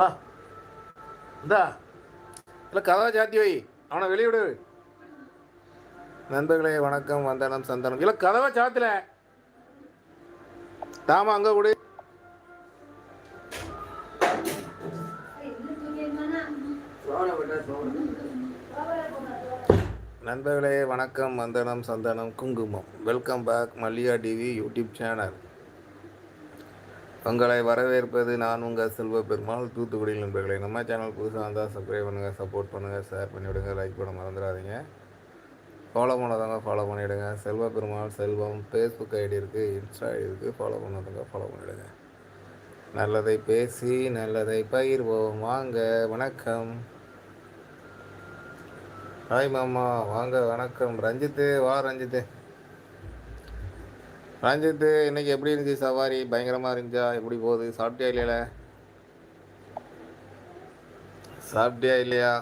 ஆ. இந்தா. இல்லை கதா ஜாத்தி வை. அவனை வெளியிடு நண்பர்களே வணக்கம். வந்தனம் சந்தனம். இல்லை கதவை சாத்துல. தாமா அங்கே கூட. நண்பர்களே வணக்கம். வந்தனம் சந்தனம் குங்குமம். Welcome back Mallika TV YouTube channel. உங்களை வரவேற்பது நான் உங்கள் செல்வ பெருமாள் தூத்துக்குடி நண்பர்களே. நம்ம சேனல் புதுசாக வந்தால் சப்ஸ்கிரைப் பண்ணுங்கள் சப்போர்ட் பண்ணுங்கள் ஷேர் பண்ணிவிடுங்க லைக் பண்ண மறந்துடாதீங்க. ஃபாலோ பண்ணாதவங்க ஃபாலோ பண்ணிவிடுங்க. செல்வ பெருமாள் செல்வம் ஃபேஸ்புக் ஐடி இருக்குது இன்ஸ்டா ஐடி இருக்குது ஃபாலோ பண்ணாதவங்க ஃபாலோ பண்ணிவிடுங்க. நல்லதை பேசி நல்லதை பகிர்வோம். வாங்க வணக்கம். ஹாய் மாமா வாங்க வணக்கம். ரஞ்சித்து வா ரஞ்சித்து. ரஞ்சித்து இன்னைக்கு எப்படி இருந்துச்சு சவாரி? பயங்கரமாக இருந்துச்சா? எப்படி போகுது? சாப்பிட்டியா இல்லையா? சாப்பிட்டியா இல்லையா?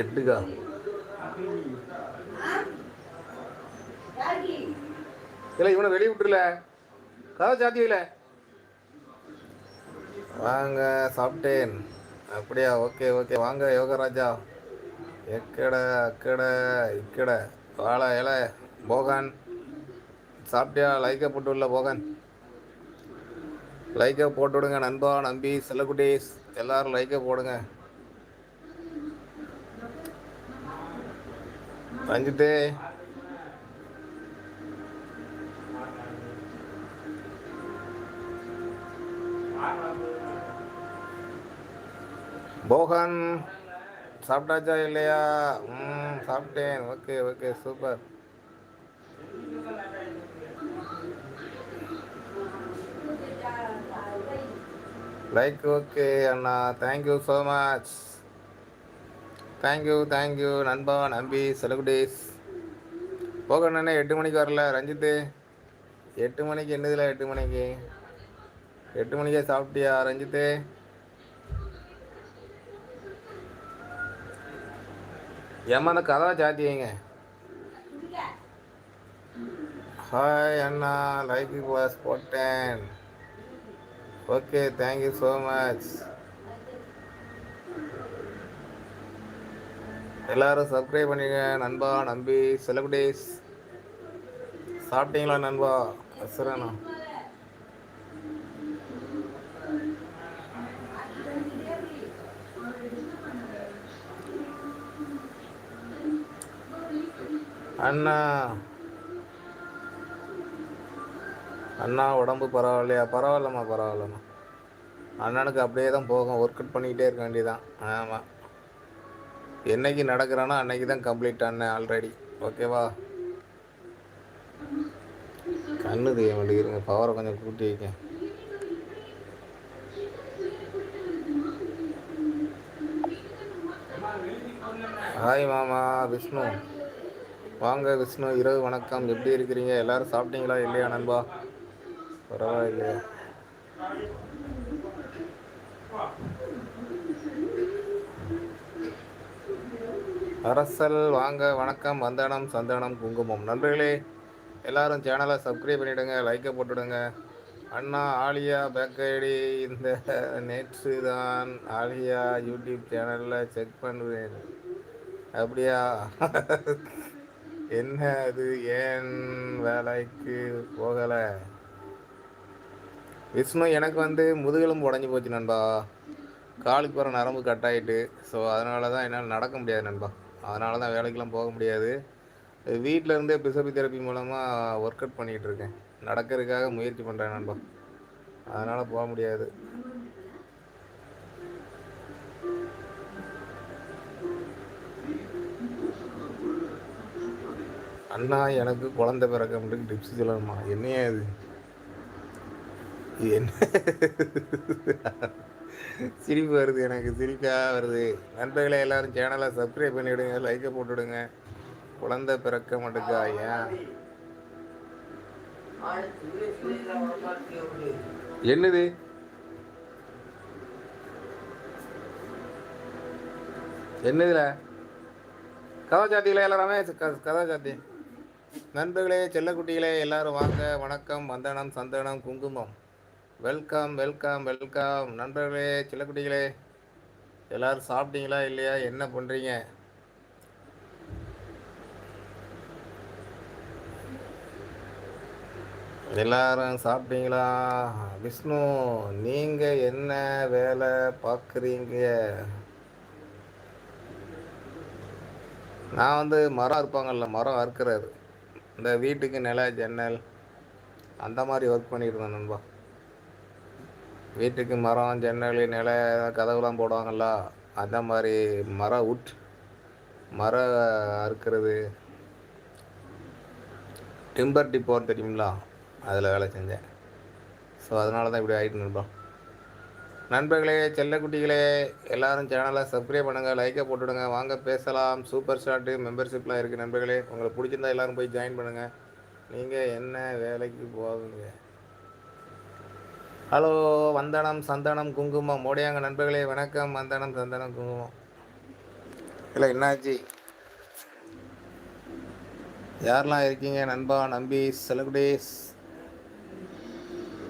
எட்டுக்கா. இல்லை இவனை வெளியே விட்டுருல. கதை சாத்தியில வாங்க சாப்பிட்டேன். அப்படியா? Okay okay. வாங்க யோகராஜா. எக்கட அக்கட இக்கட. வாழை இலை. போகான். சாப்பிட்டியா? லைக்கை போட்டு விடல போகான். லைக்கை போட்டு விடுங்க நண்பா நம்பி செல்லக்குட்டீஸ். எல்லாரும் லைக்கை போடுங்க. ரஞ்சித்தே போகன் சாப்பிட்டாச்சா இல்லையா? ம் சாப்பிட்டேன். Okay okay super. Like okay Anna. Thank you so much thank you thank you நண்பா நம்பி செலகுடேஸ். போகணுன்னே எட்டு மணிக்கு வரல. ரஞ்சித்து எட்டு மணிக்கு என்னதுல எட்டு மணிக்கு? எட்டு மணிக்கே சாப்பிட்டியா ரஞ்சித்து? ஏமா அந்த கதவை சாத்தி வைங்க. ஹாய் அண்ணா. லைக் பாஸ் போட்டேன். Okay thank you so much எல்லாரும் சப்ஸ்கிரைப் பண்ணிங்க நண்பா நம்பி. செலிபிரிட்டிஸ் சாப்பிட்டீங்களா நண்பா? அசுரண்ணா அண்ணா. அண்ணா உடம்பு பரவாயில்லையா? பரவாயில்லம்மா பரவாயில்லம்மா. அண்ணனுக்கு அப்படியே தான் போகும். ஒர்க் அவுட் பண்ணிக்கிட்டே இருக்க வேண்டியதான் ஆமாம் என்னைக்கு நடக்கிறானோ அன்னைக்கு தான் கம்ப்ளீட் அண்ணன் ஆல்ரெடி ஓகேவா கண்ணு தெரிய மாட்டேங்கிறங்க பவரை கொஞ்சம் கூட்டி வைக்க ஹாய் மாமா விஷ்ணு. வாங்க விஷ்ணு இரவு வணக்கம். எப்படி இருக்கிறீங்க? எல்லாரும் சாப்பிட்டீங்களா? இல்லையா நண்பா? பரவாயில்லையா. அரசல் வாங்க வணக்கம் வந்தனம் சந்தனம் குங்குமம். நண்பர்களே எல்லாரும் சேனலை சப்ஸ்கிரைப் பண்ணிவிடுங்க லைக்கை போட்டுடுங்க. அண்ணா ஆலியா பேக் இந்த நேற்று தான் ஆலியா யூடியூப் சேனலில் செக் பண்ணுவேன். அப்படியா? என்ன அது ஏன் வேலைக்கு போகலை? விஷ்ணு எனக்கு வந்து முதுகெலும்பு உடஞ்சி போச்சு நண்பா. காலுக்கு போகிற நரம்பு கட் ஆகிட்டு ஸோ அதனால தான் என்னால் நடக்க முடியாது நண்பா. அதனால தான் வேலைக்கெலாம் போக முடியாது. வீட்டில் இருந்தே பிசபிதெரப்பி மூலமாக ஒர்க் அவுட் பண்ணிகிட்டு இருக்கேன். நடக்கிறதுக்காக முயற்சி பண்ணுறேன் நண்பா. அதனால் போக முடியாது. அண்ணா எனக்கு குழந்தை பிறக்க மட்டும் டிப்ஸ் சொல்லணுமா? என்னையா இது? இது என்ன? சிரிப்பு வருது எனக்கு சிரிப்பாக வருது. நண்பர்களை எல்லாரும் சேனலை சப்ஸ்கிரைப் பண்ணிவிடுங்க லைக்கை போட்டுவிடுங்க குழந்தை பிறக்க மாட்டேக்கா ஏன் என்னது? என்னதுல? கதா சாத்திகளே எல்லாருமே க- கதா சாத்தி. நண்பர்களே செல்லக்குட்டிகளே எல்லாரும் வாங்க. வணக்கம் வந்தனம் சந்தனம் குங்குமம். Welcome welcome welcome. நண்பர்களே செல்லக்குட்டிகளே எல்லாரும் சாப்பிட்டீங்களா இல்லையா? என்ன பண்ணுறீங்க எல்லாரும் சாப்பிட்டீங்களா? விஷ்ணு நீங்கள் என்ன வேலை பார்க்குறீங்க? நான் வந்து மரம் அறுப்பாங்கல்ல மரம் அறுக்கிறது. இந்த வீட்டுக்கு நில ஜன்னல் அந்த மாதிரி ஒர்க் பண்ணிகிட்டு இருந்தேன் நண்பா. வீட்டுக்கு மரம் ஜன்னல் நில கதவுலாம் போடுவாங்கள்ல அந்த மாதிரி மரம் உட் மரம் அறுக்கிறது டிம்பர் டிப்போர் தெரியுங்களா அதில் வேலை செஞ்சேன். ஸோ அதனால தான் இப்படி ஆகிட்டு நண்பா. நண்பர்களே செல்லக்குட்டிகளே எல்லாரும் சேனலை சப்ஸ்கிரைப் பண்ணுங்கள் லைக்கை போட்டுவிடுங்க வாங்க பேசலாம். சூப்பர் ஸ்டார்ட்டு மெம்பர்ஷிப்லாம் இருக்குது நண்பர்களே. உங்களுக்கு பிடிச்சிருந்தா எல்லாரும் போய் ஜாயின் பண்ணுங்கள் நீங்கள் என்ன வேலைக்கு போவீங்க? ஹலோ வந்தனம் சந்தனம் குங்குமம். மோடியாங்க நண்பர்களே. வணக்கம் வந்தனம் சந்தனம் குங்குமம். இல்லை என்னாச்சு? யாரெல்லாம் இருக்கீங்க நண்பா நம்பி செலகுடேஸ்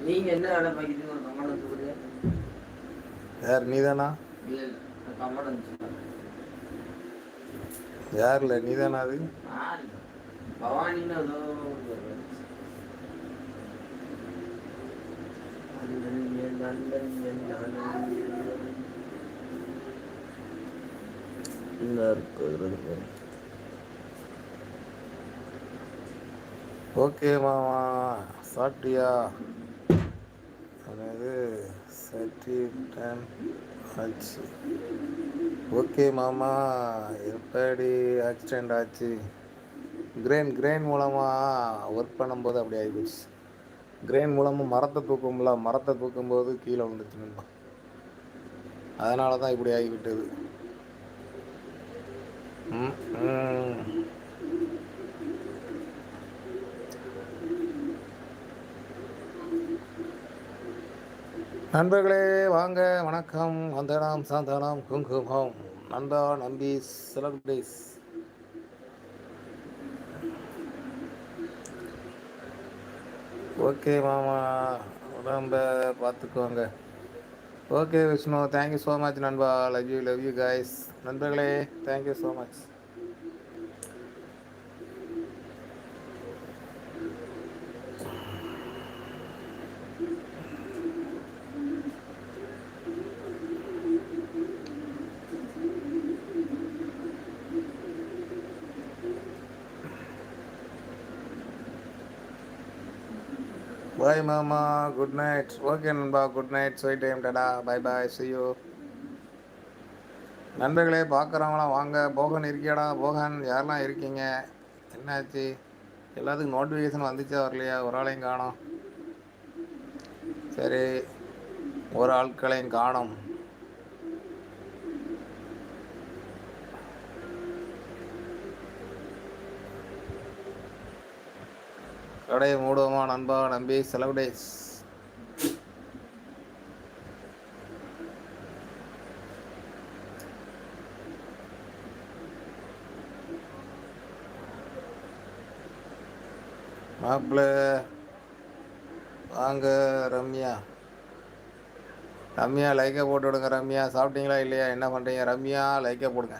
நீங்கள் என்ன வேலை பார்க்குறீங்க யார் நீதானா? யார்ல இல்ல நீதானா அது? ஓகே மாமா. சாப்பிட்டியா? அதாவது சட்டி ஆச்சு ஓகே மாமா. எப்படி ஆக்சிடெண்ட் ஆச்சு? கிரெயின் கிரெயின் மூலமாக ஒர்க் பண்ணும்போது அப்படி ஆகிடுச்சு கிரெயின் மூலமாக மரத்தை தூக்கும்ல மரத்தை தூக்கும்போது கீழே விழுந்துச்சு நண்பா அதனால தான் இப்படி ஆகிவிட்டது. ம். நண்பர்களே வாங்க. வணக்கம். வந்தனாம் சாந்தனம் குங்குமம். நண்பா நம்பி செலக்டேஸ் ஓகே மாமா. உடம்ப பார்த்துக்கோங்க. Okay Vishnu. Thank you so much நண்பா. Love you love you guys நண்பர்களே thank you so much bye மாமா குட் நைட் ஓகே நண்பா. குட் நைட் ஸ்வீட் டைம் டடா பை பாய் சியூ நண்பர்களே பார்க்குறவங்களாம் வாங்க. போகன் இருக்கியாடா? போகன் யாரெல்லாம் இருக்கீங்க? என்னாச்சு? எல்லாத்துக்கும் நோட்டிஃபிகேஷன் வந்துச்சா வரலையா? ஒரு ஆளையும் காணும். சரி ஒரு ஆட்களையும் காணும். கடையை மூடுவோமா நண்பா நம்பி செலவு டேஸ் மாப்பிள்ள வாங்க ரம்யா. ரம்யா லைக்கை போட்டு விடுங்க ரம்யா. சாப்பிட்டீங்களா இல்லையா? என்ன பண்ணுறீங்க ரம்யா லைக்கை போடுங்க.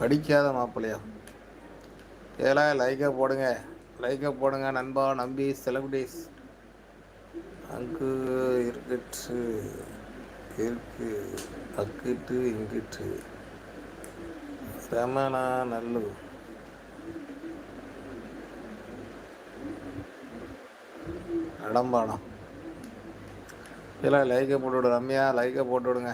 படிக்காத மாப்பிள்ளையா? இதெல்லாம் லைக்கை போடுங்க. லைக்கை போடுங்க நண்பா நம்பி செலிபிரிட்டிஸ் அங்கு இருக்கட்டு இருக்கு அக்கிட்டு இங்கிட்டு ரமணா நல்லு. அடம்பாடம் இல்லை லைக்கை போட்டு விடு ரம்யா. லைக்கை போட்டு விடுங்க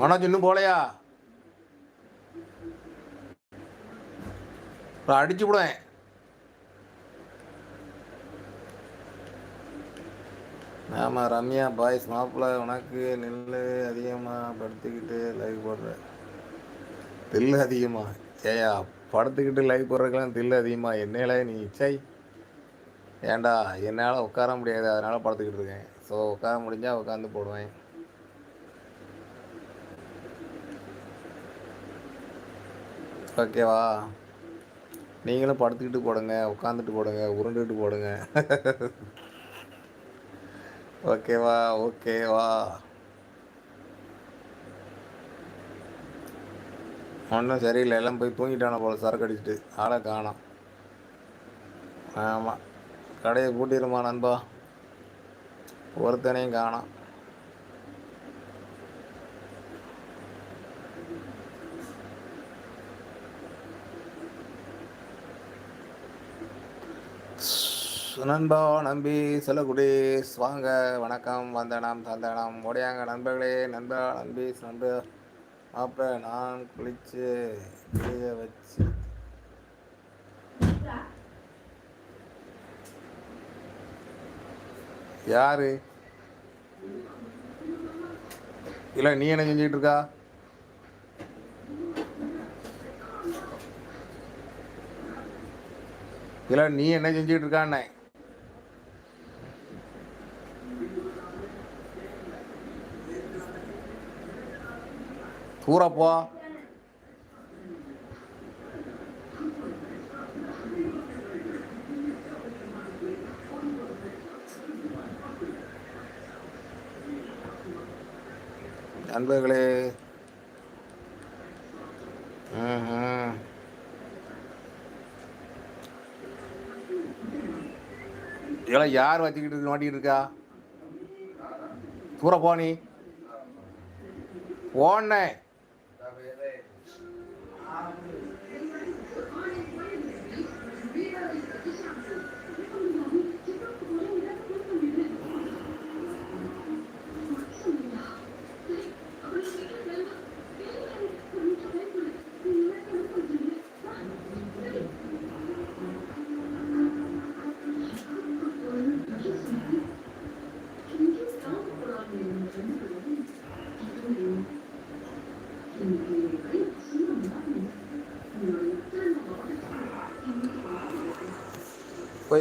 மனோஜ் இன்னும் போலையா அடிச்சு விடுவேன். ஆமாம் ரம்யா பாய்ஸ் மாப்பிள்ள உனக்கு நெல் அதிகமாக படுத்துக்கிட்டு லைவ் போடுற. தில்லு அதிகமா. ஏயா படுத்துக்கிட்டு லைவ் போடுறதுக்கெல்லாம் தில்லு அதிகமா. என்னையில நீ இச்சை. ஏண்டா என்னால் உட்கார முடியாது. அதனால் படுத்துக்கிட்டு இருக்கேன். ஸோ உட்கார முடிஞ்சால் உட்காந்து போடுவேன். ஓகேவா நீங்களும் படுத்துக்கிட்டு போடுங்க உட்காந்துட்டு போடுங்க உருண்டுட்டு போடுங்க. ஓகேவா ஓகேவா ஒன்றும் சரியில்லை எல்லாம் போய் தூங்கிட்டான போல சரக்கு அடிச்சிட்டு. ஆளை காணோம். ஆமாம் கடையை பூட்டிடுமா நண்பா? ஒருத்தனையும் காணோம். நண்பா நம்பி சொல்லக்குடி வாங்க வணக்கம் வந்தனம் தந்தனம். ஓடியாங்க நண்பர்களே நண்பா நம்பி நண்பா மாப்பிள்ள நான் குளிச்சு குளிய வச்சு. யாரு? இல்லை நீ என்ன செஞ்சுக்கிட்டு இருக்கா? இல்லை நீ என்ன செஞ்சுக்கிட்டு இருக்கான்னே. தூரப்போ. நண்பர்களே. இதெல்லாம் யார் வச்சுக்கிட்டு இருக்கு மாட்டிக்கிட்டு இருக்கா? தூர போனி போனேன் போனே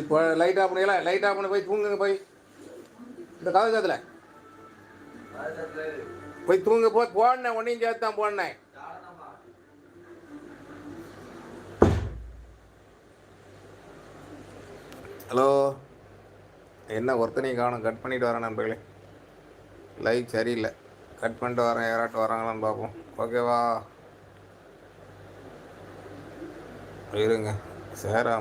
போய் லைட் ஆஃப் பண்ணிக்கலாம் லைட் ஆஃப் பண்ணி போய் தூங்குங்க போய். இந்த கதை போய் தூங்க போய் போனேன் ஒன்றையும் சேர்த்து தான் போனேன். ஹலோ? என்ன ஒருத்தனையும் காணும்? கட் பண்ணிட்டு வரேன் நண்பர்களே. லைவ் சரியில்லை. கட் பண்ணிட்டு வரேன் யாராட்டும் வராங்களான்னு பார்ப்போம். ஓகேவா இருங்க. சேரா